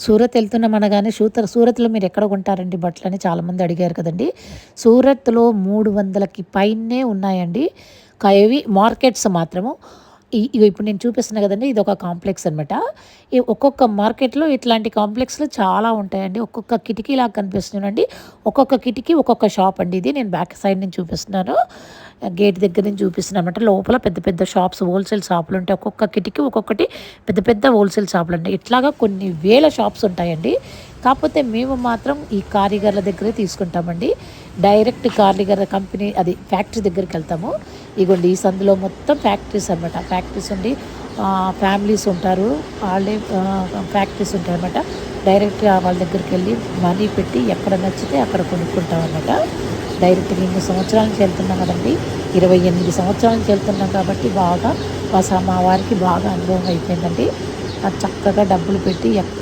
సూరత్ వెళ్తున్నాం అనగానే సూత సూరత్లో మీరు ఎక్కడ కొంటారండి బట్టలు అని చాలామంది అడిగారు కదండి. సూరత్లో మూడు వందలకి పైనే ఉన్నాయండి. కవి మార్కెట్స్ మాత్రము. ఇవి ఇప్పుడు నేను చూపిస్తున్నా కదండి ఇది ఒక కాంప్లెక్స్ అనమాట ఒక్కొక్క మార్కెట్లో ఇట్లాంటి కాంప్లెక్స్లు చాలా ఉంటాయండి. ఒక్కొక్క కిటికీ లాగా కనిపిస్తుందండి ఒక్కొక్క కిటికీ ఒక్కొక్క షాప్ అండి ఇది. నేను బ్యాక్ సైడ్ నుంచి చూపిస్తున్నాను. గేట్ దగ్గర నుంచి చూపిస్తున్నాను అనమాట లోపల పెద్ద పెద్ద షాప్స్ హోల్సేల్ షాపులు ఉంటాయి. ఒక్కొక్క కిటికీ ఒక్కొక్కటి పెద్ద పెద్ద హోల్సేల్ షాపులు ఉంటాయి ఇట్లాగా కొన్ని వేల షాప్స్ ఉంటాయండి. కాకపోతే మేము మాత్రం ఈ కారీగర్ల దగ్గరే తీసుకుంటామండి. డైరెక్ట్ కారీగర్ కంపెనీ అది ఫ్యాక్టరీ దగ్గరికి వెళ్తాము. ఇగోండి ఈ సందులో మొత్తం ఫ్యాక్టరీస్ అనమాట ఫ్యాక్టరీస్ ఉండి ఫ్యామిలీస్ ఉంటారు. వాళ్ళే ఫ్యాక్టరీస్ ఉంటాయి అనమాట డైరెక్ట్గా వాళ్ళ దగ్గరికి వెళ్ళి మనీ పెట్టి ఎక్కడ నచ్చితే అక్కడ కొనుక్కుంటాం అనమాట డైరెక్ట్గా ఇన్ని సంవత్సరాల నుంచి వెళ్తున్నాం కదండి. ఇరవై ఎనిమిది సంవత్సరాల నుంచి వెళ్తున్నాం కాబట్టి బాగా మా స- వారికి బాగా అనుభవం అయిపోయిందండి. చక్కగా డబ్బులు పెట్టి